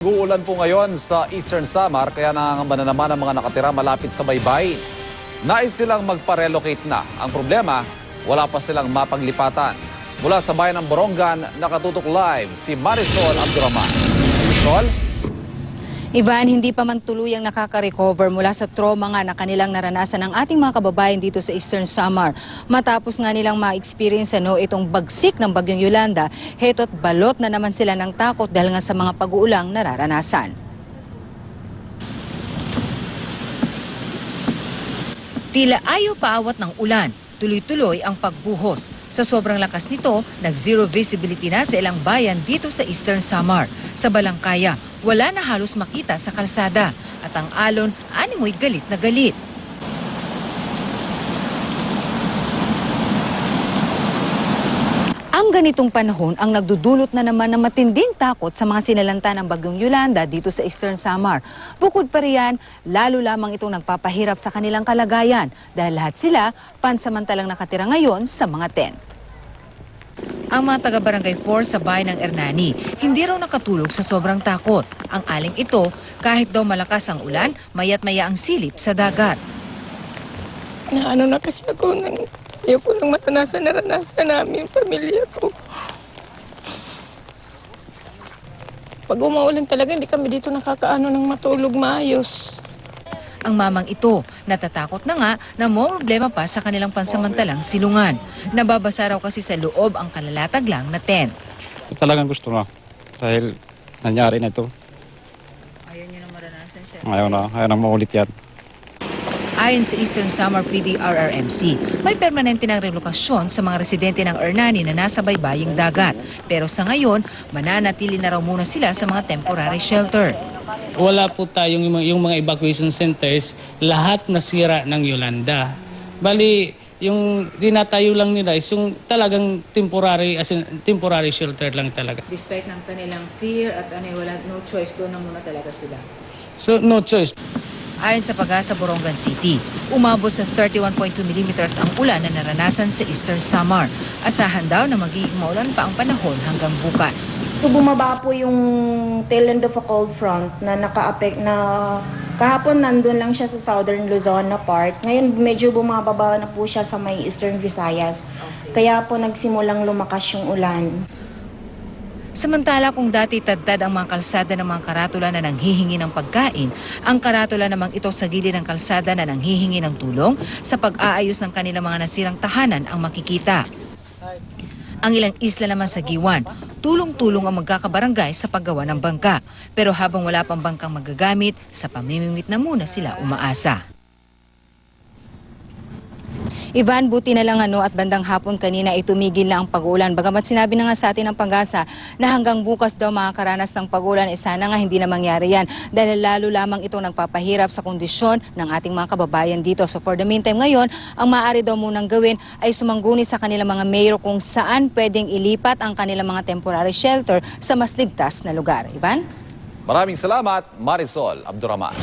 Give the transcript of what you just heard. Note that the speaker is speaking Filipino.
Uulan po ngayon sa Eastern Samar kaya nangangamba na naman ang mga nakatira malapit sa baybay. Nais silang magpa-relocate na. Ang problema, wala pa silang mapaglipatan. Mula sa bayan ng Borongan, nakatutok live si Marisol Abdurrahman. Marisol? Ivan, hindi pa man tuluyang nakaka-recover mula sa trauma nga na kanilang naranasan ng ating mga kababayan dito sa Eastern Samar. Matapos nga nilang ma-experience ano, itong bagsik ng bagyong Yolanda, heto't balot na naman sila ng takot dahil nga sa mga pag-uulang nararanasan. Tila ayaw paawat ng ulan. Tuloy-tuloy ang pagbuhos. Sa sobrang lakas nito, nag-zero visibility na sa ilang bayan dito sa Eastern Samar. Sa Balangkaya, wala na halos makita sa kalsada. At ang alon, animoy galit na galit. Ang ganitong panahon ang nagdudulot na naman ng matinding takot sa mga sinalanta ng bagyong Yolanda dito sa Eastern Samar. Bukod pa riyan, lalo lamang itong nagpapahirap sa kanilang kalagayan dahil lahat sila pansamantalang nakatira ngayon sa mga tent. Ang mga taga-barangay 4 sa bayan ng Ernani, hindi raw nakatulog sa sobrang takot. Ang aling ito, kahit daw malakas ang ulan, mayat maya ang silip sa dagat. na ano na kasi ako nang ayoko nang maranasan naranasan namin pamilya ko. Pag umaulan talaga, hindi kami dito nakakaano ng matulog maayos. Ang mamang ito, natatakot na nga na may problema pa sa kanilang pansamantalang silungan. Nababasa raw kasi sa loob ang kalalatag lang na tent. Talagang gusto na. Dahil nangyari na ito. Ayaw niyo na maranasan siya. Ayaw na, ayaw na maulit yan. Ayon sa Eastern Samar PD RRMC, may permanente ng relokasyon sa mga residente ng Ernani na nasa baybaying dagat. Pero sa ngayon, mananatili na raw muna sila sa mga temporary shelter. wala po tayong yung, mga- yung mga evacuation centers, lahat nasira ng Yolanda. Bali, yung tinatayo lang nila is yung talagang temporary, as in, temporary shelter lang talaga. Despite ng kanilang fear at ano, wala no choice, doon na muna talaga sila. So, no choice. Ayon sa pag-asa Borongan City, umabot sa 31.2 millimeters ang ulan na naranasan sa Eastern Samar. Asahan daw na magiging maulan pa ang panahon hanggang bukas. So bumaba po yung tail end of a cold front na naka-affect na kahapon nandun lang siya sa southern Luzon na part. Ngayon medyo bumababa na po siya sa may eastern Visayas. Kaya po nagsimulang lumakas yung ulan. Samantala kung dati tadtad ang mga kalsada ng mga karatula na nanghihingi ng pagkain, ang karatula namang ito sa gilid ng kalsada na nanghihingi ng tulong sa pag-aayos ng kanilang mga nasirang tahanan ang makikita. Ang ilang isla naman sa Giwan, tulong-tulong ang magkakabarangay sa paggawa ng bangka. Pero habang wala pang bangkang magagamit, sa pamimimit na muna sila umaasa. Ivan, buti na lang ano at bandang hapon kanina ay tumigil na ang pag-ulan. Bagamat sinabi na nga sa atin ng panggasa na hanggang bukas daw makakaranas ng pag-ulan, eh sana nga hindi na mangyari yan. Dahil lalo lamang itong nagpapahirap sa kondisyon ng ating mga kababayan dito. So for the meantime ngayon, ang maaari daw munang gawin ay sumangguni sa kanilang mga mayor kung saan pwedeng ilipat ang kanilang mga temporary shelter sa mas ligtas na lugar. Ivan? Maraming salamat, Marisol Abdurrahman.